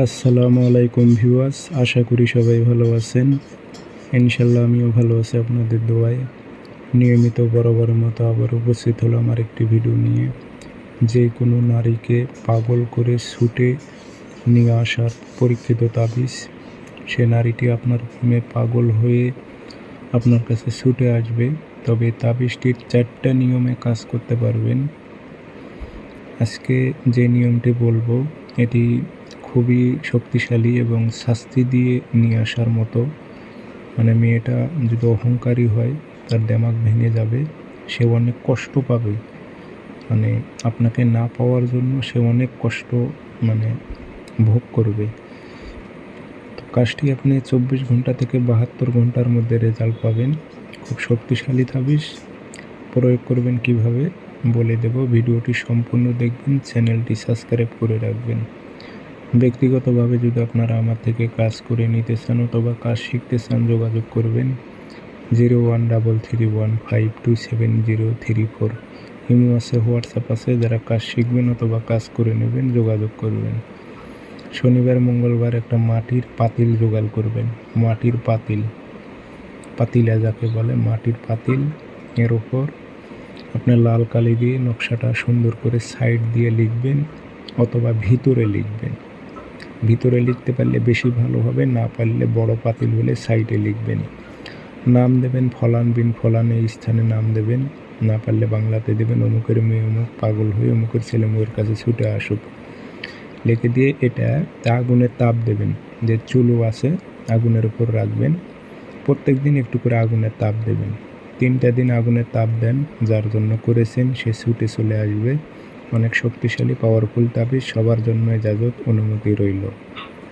আসসালামু আলাইকুম ভিউয়ার্স, আশা করি সবাই ভালো আছেন। ইনশাল্লাহ আমিও ভালো আছি আপনাদের দোয়ায়। নিয়মিত বরাবরের মতো আবার উপস্থিত হলো আমার একটি ভিডিও নিয়ে। যে কোনো নারীকে পাগল করে ছুটে নিয়ে আসার পরীক্ষিত তাবিজ, সে নারীটি আপনার প্রেমে পাগল হয়ে আপনার কাছে ছুটে আসবে। তবে তাবিজটির চারটা নিয়মে কাজ করতে পারবেন। আজকে যে নিয়মটি বলব, এটি খুবই শক্তিশালী এবং শাস্তি দিয়ে নিয়ে আসার মতো। মানে মেয়েটা যদি অহংকারী হয়, তার দেমাগ ভেঙে যাবে, সে অনেক কষ্ট পাবে। মানে আপনাকে না পাওয়ার জন্য সে অনেক কষ্ট মানে ভোগ করবে। তো কাজটি আপনি চব্বিশ ঘণ্টা থেকে বাহাত্তর ঘণ্টার মধ্যে রেজাল্ট পাবেন। খুব শক্তিশালী তাবিজ প্রয়োগ করবেন কীভাবে, বলে দেব। ভিডিওটি সম্পূর্ণ দেখবেন, চ্যানেলটি সাবস্ক্রাইব করে রাখবেন। ব্যক্তিগতভাবে যদি আপনারা আমার থেকে কাজ করে নিতে চান অথবা কাজ শিখতে চান, যোগাযোগ করবেন zero one double three one five two seven zero three four. Imo আছে, হোয়াটসঅ্যাপ আছে, যারা কাজ শিখবেন অথবা কাজ করে নেবেন, যোগাযোগ করবেন। শনিবার, মঙ্গলবার একটা মাটির পাতিল জোগাড় করবেন। মাটির পাতিল, পাতিলা যাকে বলে, মাটির পাতিল এর ওপর আপনার লাল কালি দিয়ে নকশাটা সুন্দর করে সাইড দিয়ে লিখবেন অথবা ভিতরে লিখবেন। ভিতরে লিখতে পারলে বেশি ভালো হবে, না পারলে বড় পাতিল হলে সাইডে লিখবেন। নাম দেবেন ফলান বিন ফলান এই স্থানে নাম দেবেন, না পারলে বাংলাতে দেবেন অমুকের মেয়ে, অমুক পাগল হয়ে অমুকের ছেলে মেয়ের কাছে ছুটে আসুক। লিখে দিয়ে এটা আগুনে তাপ দেবেন, যে চুলো আছে আগুনের উপর রাখবেন। প্রত্যেক দিন একটু করে আগুনের তাপ দেবেন। তিনটা দিন আগুনের তাপ দেন, যার জন্য করেছেন, সে ছুটে চলে আসবে। অনেক শক্তিশালী পাওয়ারফুল তাবিজ সবার জন্য এজাজত অনুমতি রইল।